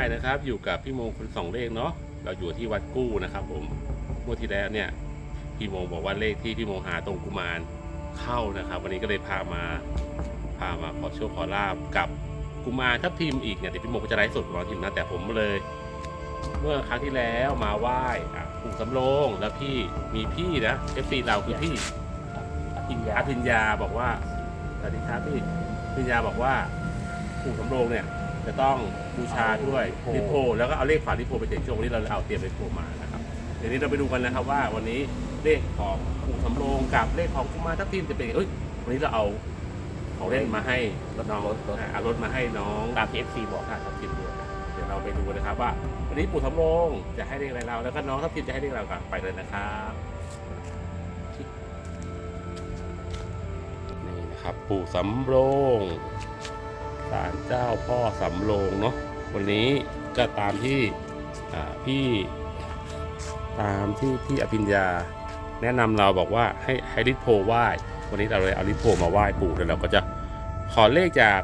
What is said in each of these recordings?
ม่นะครับ อยู่กับพี่โมงคนสองเลขเนาะเราอยู่ที่วัดกู้นะครับ ผมเมื่อที่แล้วเนี่ยพี่โมงบอกว่าเลขที่พี่โมงหาตรงกุมารเข้านะครับ วันนี้ก็เลยพามาพามาขอโชคขอลาบกับกุมารทับทิมอีกเนี่ยเดี๋ยวพี่โมงก็จะไลฟ์สดรอทิมนะแต่ผมเลย เมื่อครั้งที่แล้วมาไหว้อะปู่สำโรงแล้วพี่มีพี่นะเอฟซีเราคือพี่กินยาอาพิญญาบอกว่าสวัสดีครับพี่อาพิญญาบอกว่าปู่สำโรงเนี่ย จะต้องบูชาด้วยลิโพ แล้วก็เอาเลขฝาลิโพไปเสี่ยงโชควันนี้เราเอาเตรียมลิโพมานะครับเดี๋ยวนี้เราไปดูกันนะครับว่าวันนี้เลขของปู่สำโรงกับเลขของกุมารทัพทิมจะเป็นยังไงเอ้ยวันนี้เราเอาของเล่นมาให้น้องอะเอารถมาให้น้องตามที่เอฟซีบอกค่ะทัพทิมด้วยเดี๋ยวเราไปดูนะครับว่า วันนี้ปู่สำโรงจะให้เลขอะไรเราแล้วก็น้องทัพทิมจะให้เลขเรากันไปเลยนะครับนี่นะครับปู่สำโรง ศาลเจ้าพ่อสำโรงเนาะวันนี้ก็ตามที่พี่ตามที่พี่อภิญญาแนะนำเราบอกว่าให้ให้ลิทโพไหว้วันนี้เราเลยเอาลิทโพมาไหว้ปู่แล้วเราก็จะขอเลขจาก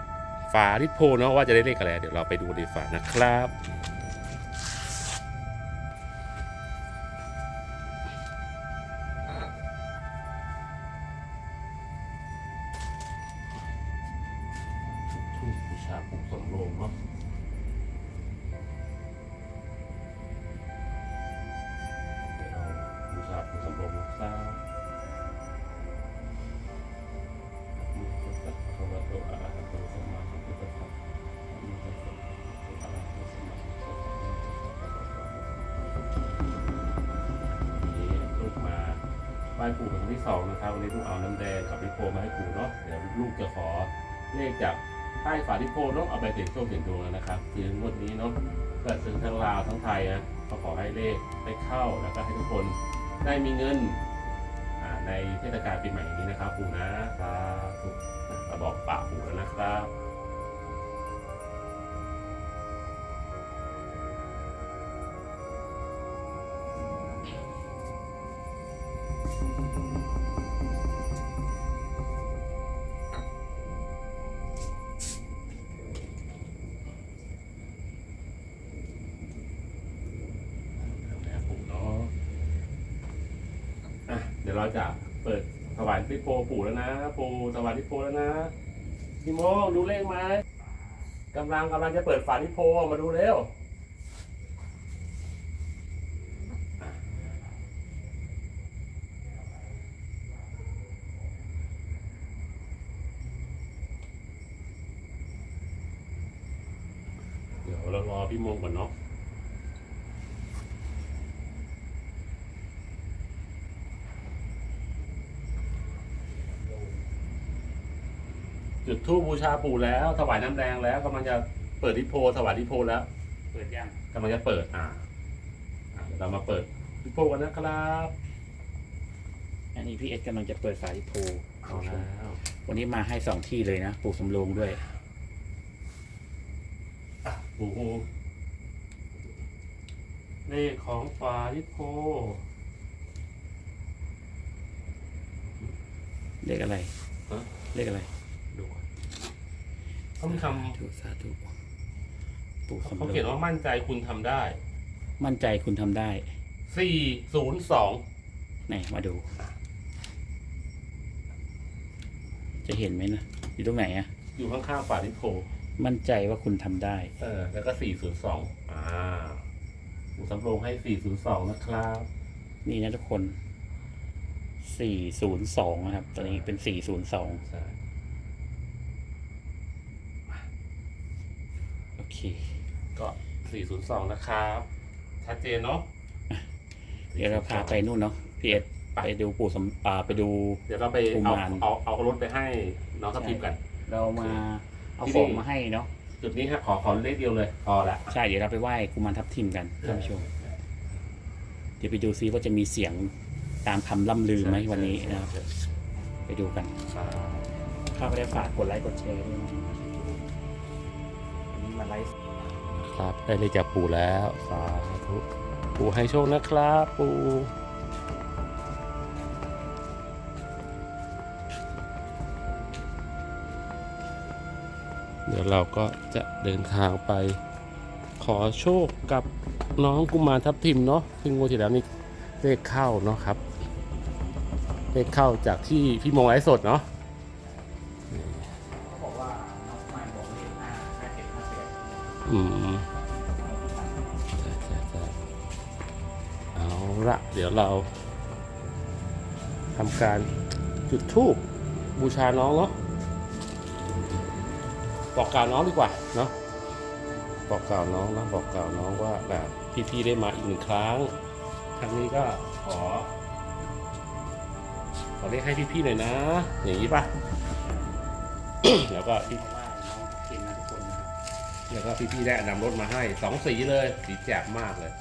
ฝาลิทโพเนาะว่าจะได้เลขอะไรเดี๋ยวเราไปดูในฝานะครับ นที่สองนะครับวันนี้ลูกเอาน้ำแดงกับลิโพมาให้ปู่เนาะเดี๋ยวลูกจะขอเลขจากใต้ฝาที่โพเนาะเอาไปเสี่ยงโชคเสี่ยงดวงนะครับคืองวดนี้เนาะก็ซื้อทั้งลาวทั้งไทยนะก็ขอให้เลขได้เข้าแล้วก็ให้ทุกคนได้มีเงินในเทศกาลปีใหม่นี้นะครับปู่นะครับระบอกปากปู่แล้วนะครับ ยวเราจะเปิดถวายพี่โพปู่แล้วนะปู่ถวายพี่โพแล้วนะพี่โมดูเลขไหมกำลังกำลังจะเปิดฝาพี่โพมาดูเร็วเดี๋ยวเรารอพี่โมก่อนเนาะ จุดธูปบูชาปู่แล้ว ถวายน้ำแดงแล้วกำลังจะเปิดทิโพถวายทิโพแล้วเปิดยังกำลังจะเปิดอ่าอ่าเดี๋ยวเรามาเปิดทิโพกันนะครับอันนี้พี่เอสกำลังจะเปิดสายโพเอาแล้ววันนี้มาให้สองที่เลยนะปู่สำโรงด้วย อะปู่เลขของฝาทิโพเลขอะไร ฮะ เลขอะไรดูก่อน เขามีคถูกสาธุปู่ำสำเขาโรเขียนงว่ามั่นใจคุณทำได้มั่นใจคุณทำได้ สี่ศูนย์สองไหนมาดู จะเห็นไหมนะอยู่ตรงไหนอะอยู่ข้างๆฝาทิโพมั่นใจว่าคุณทำได้ เออ แล้วก็สี่ศูนย์สองอ่าปู่สำโรงให้สี่ศูนย์สองนะครับ นี่นะทุกคนสี่ศูนย์สองนะครับ ตอนนี้เป็นสี่ศูนย์สองใช่ โอ เคก็ 402 นะครับ ชัดเจนเนาะเดี๋ยวเราพาไปนู่นเนาะพี่เอสไปดูปู่สำอ่าไปดู เดี๋ยวเราไปกุเอามาร เอาเอารถไปให้น้องทัพทิมกัน เรามาเอาที่ขนี่องมาให้เนาะจุดนี้ครับขอขอเลขเดียวเลยพอละใช่เดี๋ยวเราไปไหว้กุมารทับทิมกันท่านผู้ชมเดี๋ยวไปดูซิว่าจะมีเสียงตามคำล่ำลือไหมวันนี้นะครับไปดูกัน ครับเข้าไปได้ฝากกดไลค์กดแชร์ด้วยนะวันนี้มา ไลฟ์ครับได้เลขจากปู่แล้ว สาธุปู่ให้โชคนะครับ ปู่เดี๋ยวเราก็จะเดินทางไป ขอโชคกับน้องกุมารทับทิมเนาะซึ่งงวดที่แล้วนี่เลขเข้าเนาะครับ เลขเข้าจากที่พี่โมงไลฟ์สดเนาะ เราทำการจุดธูปบูชาน้องเนาะบอกกล่าวน้องดีกว่าเนาะบอกกล่าวน้องนะบอกกล่าวน้องว่าแบบพี่ๆได้มาอีกหนึ่งครั้ง ครั้งนี้ก็ขอ ขอเรียกให้พี่ๆหน่อยนะ อย่างนี้ป่ะแล้วก็พี่เพราะว่าน้องเก่งนะทุกคนนะครับแล้วก็พี่ๆได้นำรถมาให้สองสีเลยสีแจ่มมากเลย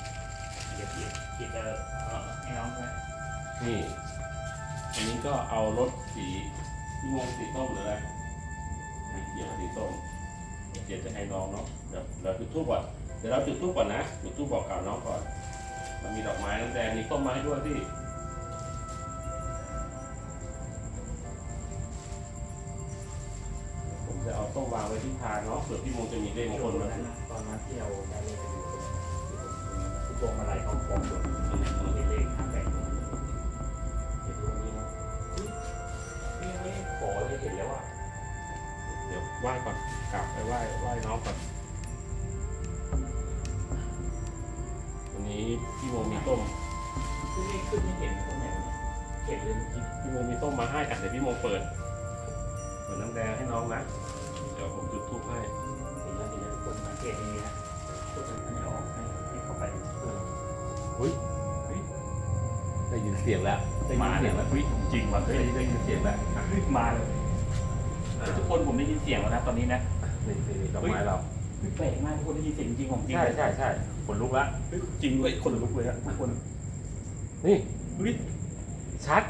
เดี๋ยวพี่พี่จะเอาให้น้องไหม นี่ อันนี้ก็เอารถสีพี่มงสีส้มหรืออะไรสีเขียวสีส้มเดี๋ยวจะให้น้องเนาะเดี๋ยวเราจุดทูบก่อนเดี๋ยวเราจุดทูบก่อนนะจุดทูบบอกกล่าวน้องก่อนมันมีดอกไม้น้ำแดงมีต้นไม้ด้วยพี่ผมจะเอาต้มวางไว้ที่พานเนาะเผื่อพี่มงจะมีเลขมงคลมานั้นนะตอนมาเที่ยวได้เลขกันอยู่ตรงนี้ทุกวงอะไรเขาฟองหมดมีเล เสียงแล้วได้ยินเสียงแล้ววิจริงว่ะได้เฮ้ยได้ยินเสียงแล้วอะมาเลยอะทุกคนผมได้ยินเสียงแล้วนะตอนนี้นะนี่นี่นี่ดอกไม้เราแปลกมากทุกคนได้ยินเสียงจริงของจริงใช่ใช่ใช่ขนลุกละเฮ้ยจริงเลยคนลุกเลยอะทุกคนนี่เฮ้ยชัด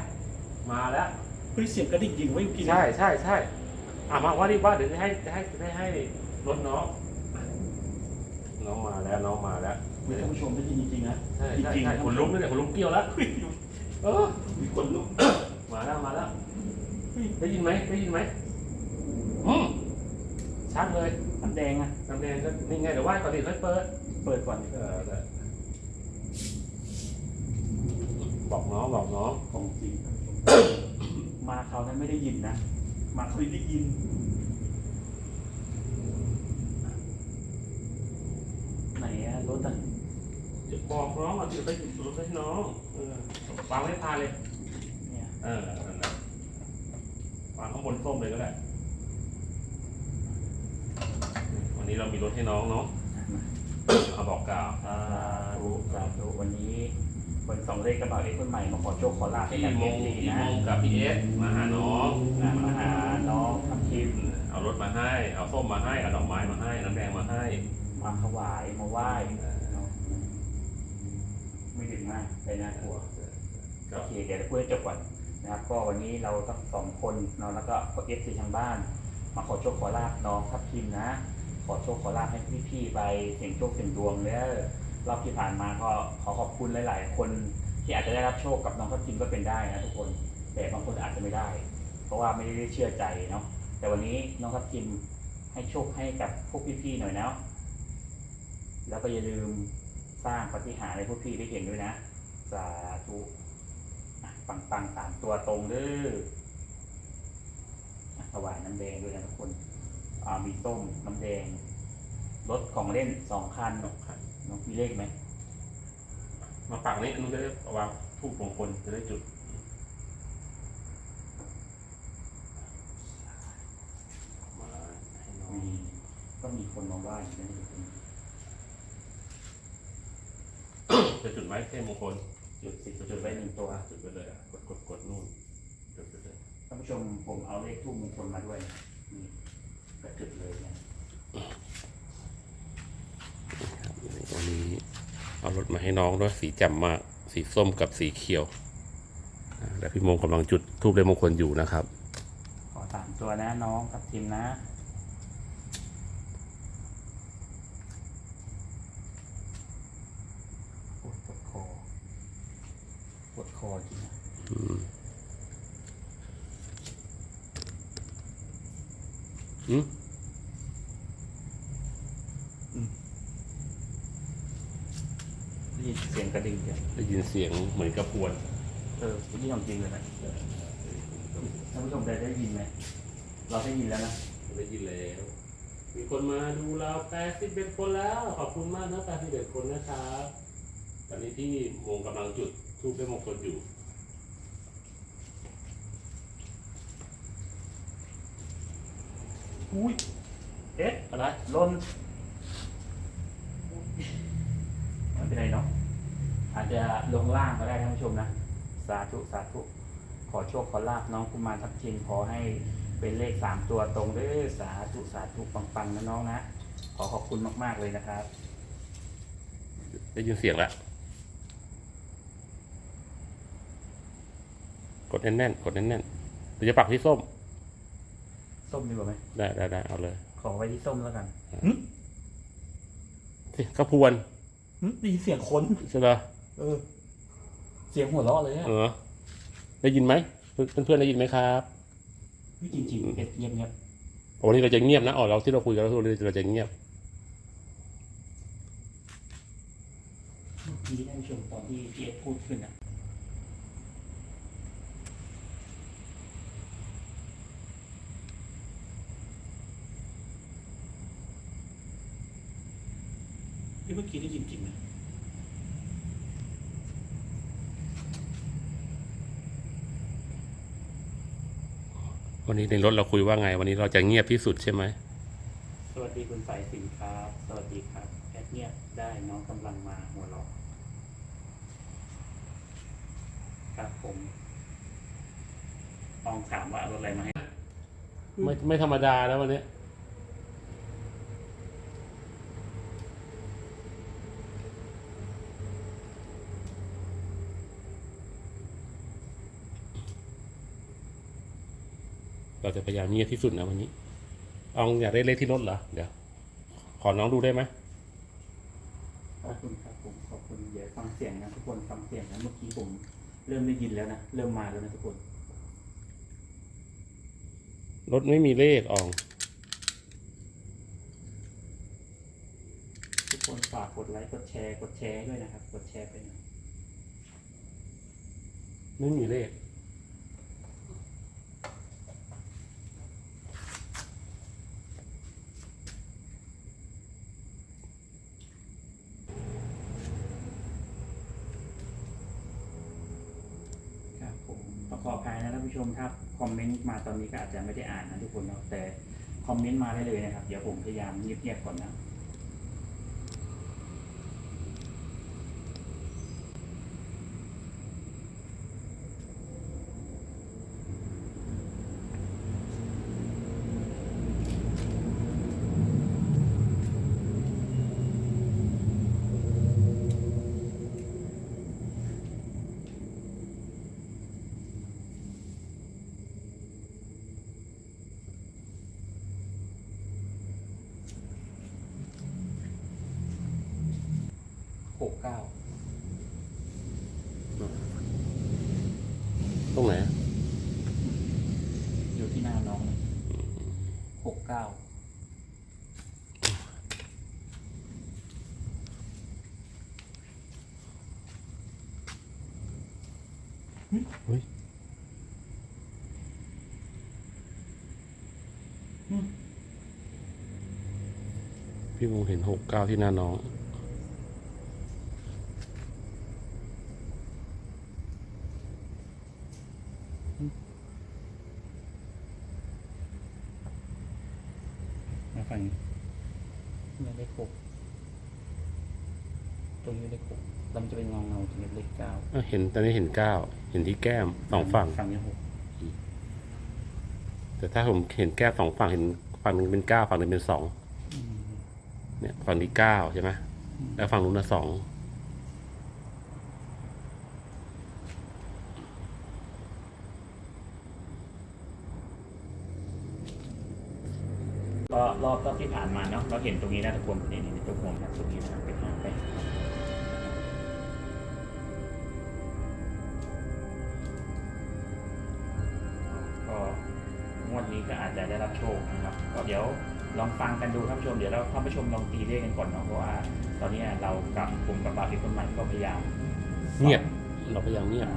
มาแล้ว เฮ้ยเสียงกระดิ่งจริงเว้ยเมื่อกี้นะใช่ใช่ใช่อะมาว่าดิว่าเดี๋ยวจะให้จะให้จะให้ให้รถน้องน้องมาแล้วน้องมาแล้วเฮ้ยท่านผู้ชมได้ยินจริงๆนะ ใช่ใช่จริงๆ ใช่นะขนลุกนี่แหละขนลุกเกี่ยวแล้ว เฮ้ย เออมีคนลุก มาแล้วมาแล้วเฮ้ยได้ยินไหมได้ยินไหมอืมชัดเลยน้ำแดงอะน้ำแดงก็นี่ไงเดี๋ยวไหว้ก่อนดิค่อยเปิด เปิดก่อนเออได้บอกน้องบอกน้องของจริง มาเขาวนั้นไม่ได้ยินนะ มาเขาได้ยิน ไหนอะรถอะจะบอกน้องอะถือไปหยิบรถให้น้องเออ วางไว้พาเลย เนี่ยเออนั่นแหละวางข้างบนส้มเลยก็ได้ วันนี้เรามีรถให้น้องเนาะ เอาบอกกล่าวสาธุสาธุวันนี้คนสองเลขกระเป๋าเอกคนใหม่มาขอโชคขอลาภให้พี่กันโมเองงดีพี่นะโมงกับพี่เอสมาหาน้องนะมาหาน้องทัพทิมเอารถมาให้ เอาส้มมาให้ เอาดอกไม้มาให้ น้ำแดงมาให้มาถวายมาไหว้เนาะไม่ถึงมากเลยน่ากลัวก็โอเคเดี๋ยวพูดให้จบก่อนนะครับ ก็วันนี้เราทั้งสองคนเนาะแล้วก็เอฟซีทางบ้าน มาขอโชคขอลาบน้องทัพทิมนะ ขอโชคขอลาบให้พี่ๆไปเสี่ยงโชคเสี่ยงดวงเด้อรอบที่ผ่านมาก็ขอขอบคุณหลาย ๆ คนที่อาจจะได้รับโชคกับน้องทัพทิมก็เป็นได้นะทุกคน แต่บางคนอาจจะไม่ได้ เพราะว่าไม่ได้เชื่อใจเนาะแต่วันนี้น้องทัพทิมให้โชคให้กับพวกพี่ๆหน่อยนะแล้วก็อย่าลืม สร้างปฏิหารย์ให้พวกพี่ได้เห็นด้วยนะ สาธุอะปังปังๆสามตัวตรงเด้ออะถวายน้ำแดงด้วยนะทุกคนอ่ามีต้มน้ำแดง รถของเล่นสองคันเนาะมีเลขไหม มาปักนี้อันนู้นจะได้วางทูบมงคลจะได้จุดมาให้น้องมีก็มีคนมาไหว้อยู่นะทุกคน จะจุดไหมเทพมงคลจุดสิจุดไว้หนึ่งตัวอะจุดไปเลยอะกดกดกดนู่นจุดไปเลยท่านผู้ชมผมเอาเลขทูบมงคลมาด้วยนะนี่ก็จุดเลยนะวันนี้เอารถมาให้น้องด้วยสีแจ่มมากสีส้มกับสีเขียวอะแล้วพี่มงกำลังจุดทูบเลขมงคลอยู่นะครับ ขอสามตัวนะน้องกับทีมนะปวดปวดคอปวดคอจริงนะ อืมอืม งกระดิ่งเนี่ย ได้ยินเสียงเหมือนกระพวนเออนี่ของจริงเลยนะท่านผู้ชมได้ได้ยินไหมเราได้ยินแล้วนะได้ยินแล้ว มีคนมาดูเรา81คนแล้ว ขอบคุณมากนะ81คนนะครับตอนนี้ที่วงกำลังจุดทูบได้มงคลอยู่อุ้ยเอ๊ะอะไรลนไม่เป็นไรเนาะ อาจจะลงล่างก็ได้ท่านผู้ชมนะ สาธุสาธุขอโชคขอลาบน้องกุมารทับทิมขอให้เป็นเลขสามตัวตรงเด้อสาธุสาธุปังๆนะน้องนะ ขอขอบคุณมากๆเลยนะครับ ได้ยินเสียงแล้ว กดแน่นๆกดแน่นๆเดี๋ยวจะปักที่ส้ม ส้มดีกว่าไหมได้ได้ได้เอาเลยขอไว้ที่ส้มแล้วกันสิกระพวนหึได้ยินเสียงคน ใช่ไหม เออ เสียงหัวเราะเลยอะเออ ได้ยินไหมเพื่อนเพื่อนๆได้ยินไหมครับนี่จริงๆเอ็ดเงียบเงียบวันนี้เราจะเงียบนะอ๋อเราที่เราคุยกันเราเราจะเงียบๆที่ท่านผู้ชมตอนที่พี่เอ็ดพูดขึ้นอะนี่เมื่อกี้ได้ยินจริงไหม วันนี้ในรถเราคุยว่าไง วันนี้เราจะเงียบที่สุดใช่ไหมสวัสดีคุณสายสินครับ สวัสดีครับแอดเงียบได้น้องกำลังมาหัวเราะครับผมลองถามว่าเอารถอะไรมาให้ ไม่ไม่ธรรมดาแล้ววันนี้ เราจะพยายามเงียบที่สุดนะวันนี้อองอยากได้เลขที่รถเหรอ เดี๋ยว ขอน้องดูได้ไหมขอบคุณครับผมขอบคุณเดี๋ยวฟังเสียงนะทุกคนฟังเสียงนะเมื่อกี้ผมเริ่มได้ยินแล้วนะเริ่มมาแล้วนะทุกคน รถไม่มีเลขออง ทุกคนฝากกดไลค์กดแชร์กดแชร์ด้วยนะครับ กดแชร์ไปหน่อยไม่มีเลข ครับผมต้องขออภัยนะท่าน ผู้ชมครับคอมเมนต์มาตอนนี้ก็อาจจะไม่ได้อ่านนะทุกคนเนาะแต่คอมเมนต์มาได้เลยนะครับ เดี๋ยวผมพยายามเงียบๆก่อนนะ หกเก้าตรงไหนอะอยู่ที่หน้าน้องเลยหกเก้าเฮ้ยพี่มงเห็นหกเก้าที่หน้าน้อง มาฟังนี่เลขหกตรงนี้เลขหกแล้วมันจะเป็นเงาเงาๆตรงนี้เลข เก้าเอ้าเห็นตอนนี้เห็นเก้าเห็นที่แก้มสองฝั่ง ฝั่งนี้หกแต่ถ้าผมเห็นแก้มสองฝั่งเห็นฝั่งหนึ่งเป็นเก้าฝั่งหนึ่งเป็นสองอืมเนี่ยฝั่งนี้เก้าใช่ไหมแล้วฝั่งนู้นน่ะสองก็รอบรอบที่ผ่านมาเนาะเราเห็นตรงนี้นะทุกคนนี่นี่ตัวหัวนะตรงนี้นะครับเป็นห้าไปก็งวดนี้ก็อา กันดูท่านผู้ชมเดี๋ยวเราท่านผู้ชมลองตีเลขกันก่อนเนาะเพราะว่า ตอนนี้เรากับกลุ่มกับบาร์ที่คนใหม่ก็พยายามเงียบเราพยายามเงียบ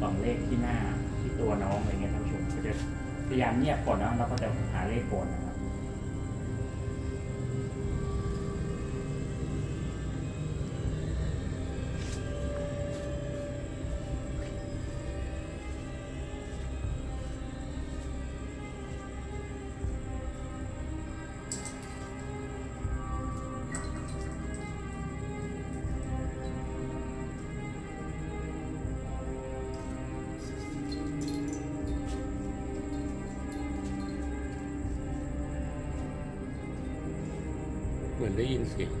ส่องเลขที่หน้าที่ตัวน้องอะไรเงี้ยท่านผู้ชมก็จะพยายามเงียบก่อนนะแล้วก็จะหาเลขก่อนนะครับ อนได้ยินเสียง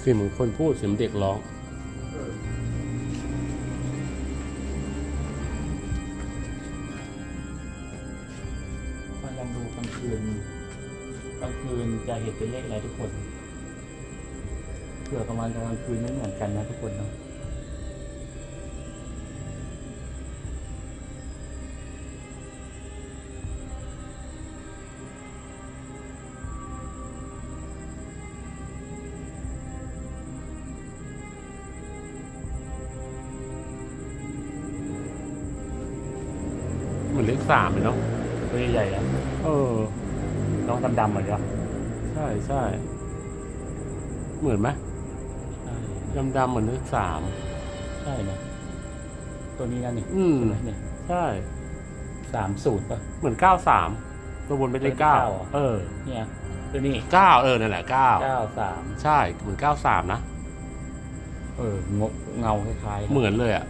เสียงเหมือนคนพูดเสียงเด็กร้อง จะเห็นเป็นเลขอะไรทุกคนเผื่อกลางวันกับกลางคืนไม่เหมือนกันนะทุกคนเนาะเหมือนเลขสามเลยเนาะตัวใหญ่ๆอะเออน้องดำๆเหมือนกัน ใช่ใช่เหมือนไหมดำดำๆเหมือนเลขสามใช่นะตัวนี้นั่นนี่อืมใช่ไหมเนี่ยใช่สามศูนย์ป่ะ เหมือนเก้าสามตัวบนเป็นเลขเก้าเป็นเก้าเหรอ เออเนี่ยตัวนี้เก้าเออนั่นแหละเก้าเก้าสามใช่เหมือนเก้าสามนะเอองกเงาคล้ายๆเหมือนเลยอะ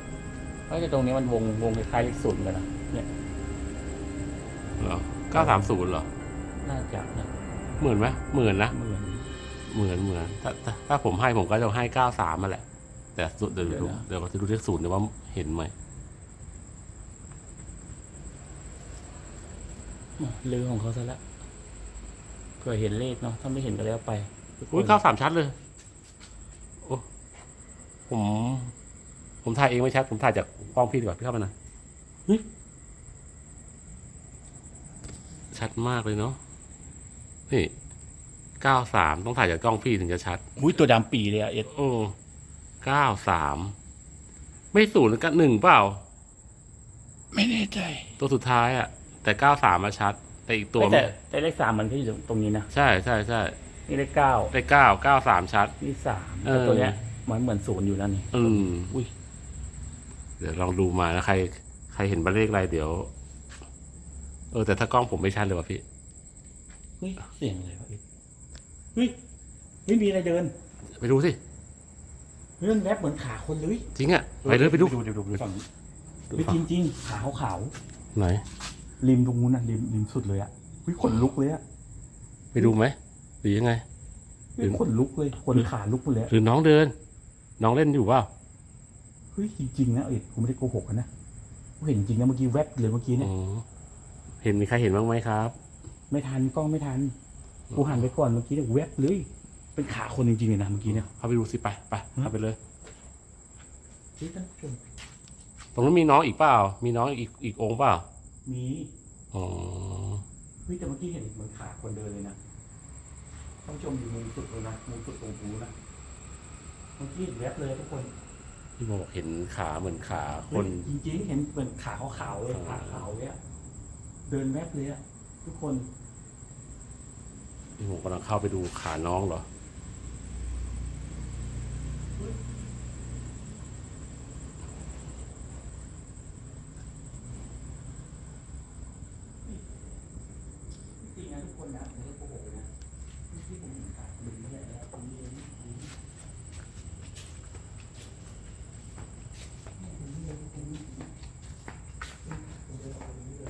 เอ้ยแต่ตรงนี้มันวงวงคล้ายๆเลขศูนย์กันนะเนี่ยเหรอเก้าสามศูนย์เหรอน่าจะนะเหมือนไหมเหมือนนะเหมือนเหมือนเหมือนถ้าถ้าถ้าผมให้ผมก็จะให้เก้าสามมาแหละ แต่สุดเดี๋ยวเดี๋ยวดูนะเดี๋ยวก็จะดูเลขศูนย์เดี๋ยวว่าเห็นไหมลือของเขาซะแล้วเผื่อเห็นเลขเนาะถ้าไม่เห็นก็แล้วไปอุ้ยเก้าสามชัดเลยโอ้ผม ผมถ่ายเองไม่ชัด ผมถ่ายจากกล้องพี่ดีกว่าพี่เข้ามาหน่อยเฮ้ยชัดมากเลยเนาะ นี่เก้าสามต้องถ่ายจากกล้องพี่ถึงจะชัดอุ้ยตัวดำปีเลยอะเอ็ดโอ้เก้าสามไม่ศูนย์ก็หนึ่งเปล่า ไม่แน่ใจ ตัวสุดท้ายอะแต่เก้าสามมาชัด แต่อีกตัวแต่แต่เลขสามมันก็อยู่ตรงนี้นะใช่ใช่ใช่นี่เลขเก้าได้เก้าเก้าสามชัด นี่สามเอแต่อตัวเนี้ยมันเหมือนศูนย์อยู่นั่นนี่ อืมอุ้ย เดี๋ยวลองดูมานะใคร ใครเห็นบันเลขอะไรเดี๋ยว เออแต่ถ้ากล้องผมไม่ชัดเลยว่ะพี่เฮ้ยเสียงอะไรวะเอ็ดเฮ้ยเฮ้ยมีอะไรเดินไปดูสิเรื่องแรปเหมือนขาคนเลยจริงอะไปเลยไปดูดูดูดูฝั่งนี้ดูเฮ้ยฝั่จงริงจริงๆขาขาวไหนๆริมตรงนู้นน่ะริมริมสุดเลยอะเฮ้ยขนลุกเลยอะไปดูไหมหรือยังไงเฮ้ยขนลุกเลยขนขาลุกหมดเลยอะหรือน้องเดิน น้องเล่นอยู่เปล่าเฮ้ยจริงๆนะเอ็ดกูไม่ได้โกหกอะนะกูเห็นจริงนะเมื่อกี้แวบเลยเมื่อกี้เนี่ยอ๋อเห็นมีใครเห็นบ้างไหมครับ ไม่ทันกล้องไม่ทันกูหันไปก่อนเมื่อกี้เนี่ยแวบเลย เป็นขาคนจริงๆเลยนะเมื่อกี้เนี่ยเข้าไปดูสิไปไปเข้าไปเลยเฮ้ยท่านผู้ชมตรงนั้นมีน้องอีกเปล่า มีน้องอีกอีกองค์เปล่า มีอ๋อเฮ้ยแต่เมื่อกี้เห็นเหมือนขาคนเดินเลยนะท่านผู้ชมอยู่มุมสุดเลยนะมุมสุดตรงหูนะเมื่อกี้เห็นแวบเลยทุกคนพี่บอกเห็นขาเหมือนขาคเฮ้ยนจริงๆเห็นเหมือนขาขาวๆเลยอ๋อขาขาวเลยอะเดินแวบเลยอะทุกคน พี่ผมกำลังเข้าไปดูขาน้องเหรอ จริงนะทุกคนนะไม่ได้โกหกเลยนะที่ผมเห็นขาคนเดินเนี่ยแล้วตรงนี้เองตรงนี้ตรงนี้เลยตรงนี้เลยตรงนี้เลยตรงนี้เล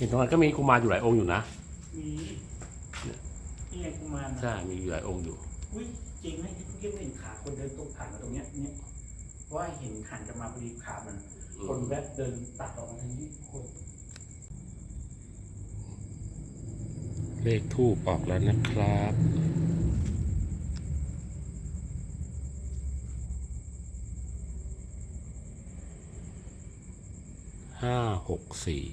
ย เห็นตรงนั้นก็มีกุมารอยู่หลายองค์อยู่นะ มีนี่ไงกุมารนะใช่ มีอยู่หลายองค์อยู่ อุ้ยจริงไหมที่เมื่อกี้เห็นขาคนเดินตรงผ่านมาตรงเนี้ยเนี่ยเพราะว่าเห็นหันกลับมาพอดีขามัน คนแวบเดินตัดออกมาทางนี้คนเลขทูบออกแล้วนะครับ ห้าหกสี่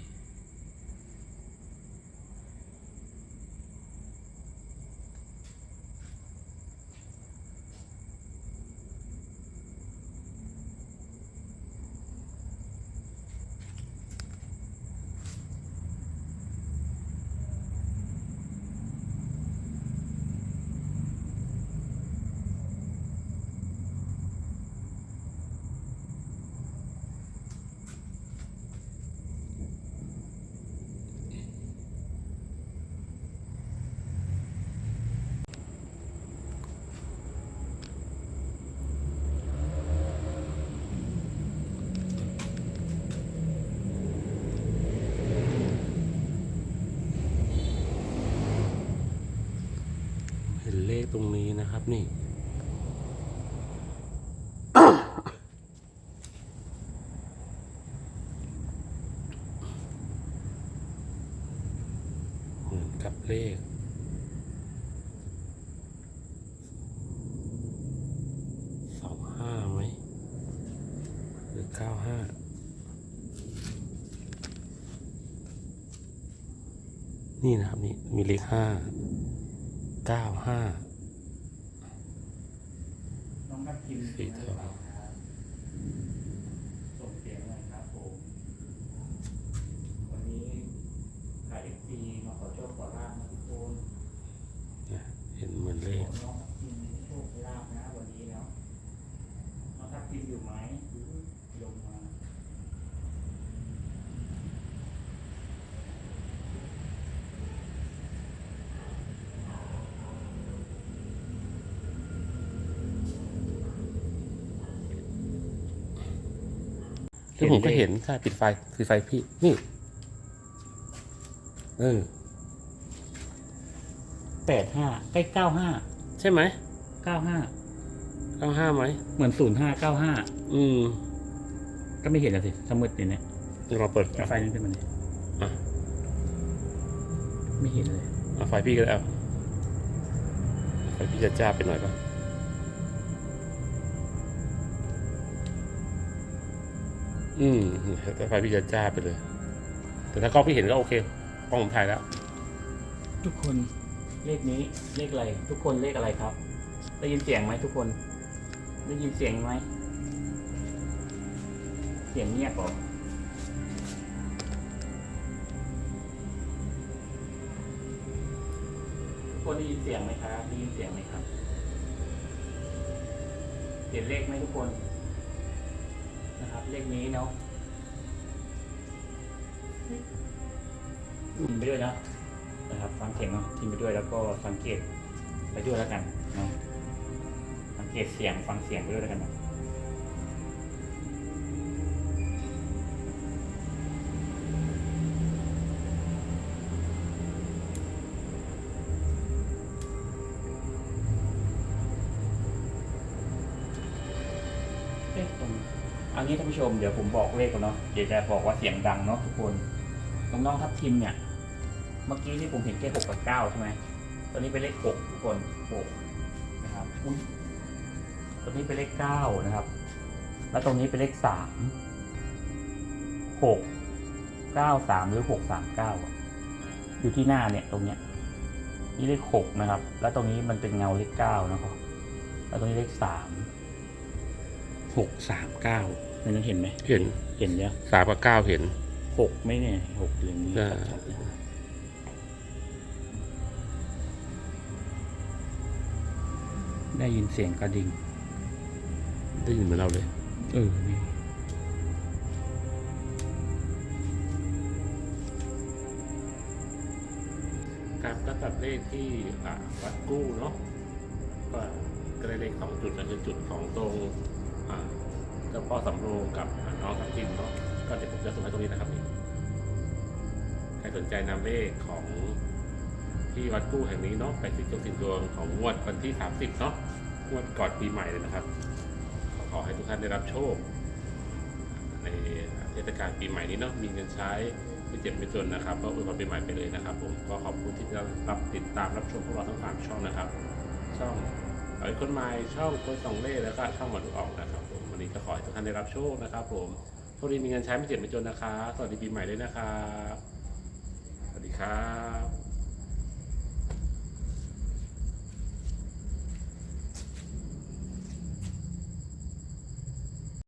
ตรงนี้นะครับนี่ เหมือนกับเลขสองห้าไหมหรือเก้าห้านี่นะครับนี่มีเลขห้าเก้าห้า น้องนักพิมพ์ สีเทา ครับส่งเสียงหน่อยครับผมวันนี้ขายเอฟซีมาขอโชคขอลาบนะทุกคน นะเห็นเหมือนเลข ขอน้องทัพทิมมีโชคลาภนะวันนี้แล้วน้องทัพทิมอยู่ไหมลงมา ที่ผมก็เห็นใช่ปิดไฟปิดไฟพี่นี่เออแปดห้าใกล้เก้าห้าใช่ไหมเก้าห้าเก้าห้าไหมเหมือนศูนย์ห้าเก้าห้าอืม ก็ไม่เห็นแล้วสิถ้ามืดเนี่ยเนี่ยเราเปิดเอาไฟนี้ขึ้นมาเลยอะไม่เห็นเลยเอาไฟพี่ก็ได้เอาไฟพี่จะจ้าไปหน่อยป่ะ อืมแต่ไฟพี่จะจ้าไปเลย แต่ถ้ากล้องพี่เห็นก็โอเคกล้องผมถ่ายแล้ว ทุกคนเลขนี้เลขอะไร ทุกคนเลขอะไรครับ ได้ยินเสียงไหมทุกคน ได้ยินเสียงไหมเสียงเงียบเหรอทุกคนได้ยินเสียงไหมครับได้ยินเสียงไหมครับเห็นเลขไหมทุกคน ครับ เลขนี้เนาะพิมไปด้วยนะนะครับฟังเสียงเนาะพิมไปด้วยแล้วก็สังเกตไปด้วยแล้วกันเนาะสังเกตเสียงฟังเสียงไปด้วยแล้วกันเนาะ นี้ท่านผู้ชมเดี๋ยวผมบอกเลขก่อนเนาะเดี๋ยวจะบอกว่าเสียงดังเนาะทุกคนน้องๆทับทิมเนี่ย เมื่อกี้ที่ผมเห็นแค่หกกับเก้าใช่ไหมตอนนี้เป็นเลขหกทุกคนหกนะครับอุ้ยตัวนี้เป็นเลขเก้านะครับ แล้วตรงนี้เป็นเลขสามหกเก้าสามหรือหกสามเก้าอยู่ที่หน้าเนี่ยตรงเนี้ยนี่เลขหกนะครับ แล้วตรงนี้มันเป็นเงาเลขเก้านะครับ แล้วตรงนี้เลขสามหกสามเก้า มันยังเห็นไหมเห็น เห็นแล้วสามกับเก้าเห็นหกไหมเนี่ยหกเหลืองนี้อ่าชัดๆเลยได้ยินเสียงกระดิ่งได้ยินเหมือนเราเลย เออนี่ครับก็ตัดเลขที่อ่าวัดกู้เนาะก็ก็ได้เลขสองจุดก็คือจุดของตรงอ่า เจ้าพ่อสำโรงกับน้องทับทิมเนาะก็เดี๋ยวผมจะส่งให้ตรงนี้นะครับนี่ใครสนใจนำเลขของที่วัดกู้แห่งนี้เนาะไปที่จงสินดวงของงวดวันที่ 30เนาะงวดก่อนปีใหม่เลยนะครับ ขอให้ทุกท่านได้รับโชค ในเทศกาลปีใหม่นี้เนาะมีเงินใช้ไม่เจ็บไม่จนนะครับก็อวยพรปีใหม่ไปเลยนะครับ ผมก็ขอบคุณที่รับติดตามรับชมพวกเราทั้งสามช่องนะครับ ช่องเอ้คนใหม่ช่องคนสองเล่แล้วก็ช่องหมอดูออกนะครับผม ก็ขอให้ทุกท่านได้รับโชคนะครับ ผมโชคดีมีเงินใช้ไม่เจ็บไม่จนนะครับสวัสดีปีใหม่ด้วยนะครับสวัสดีครับ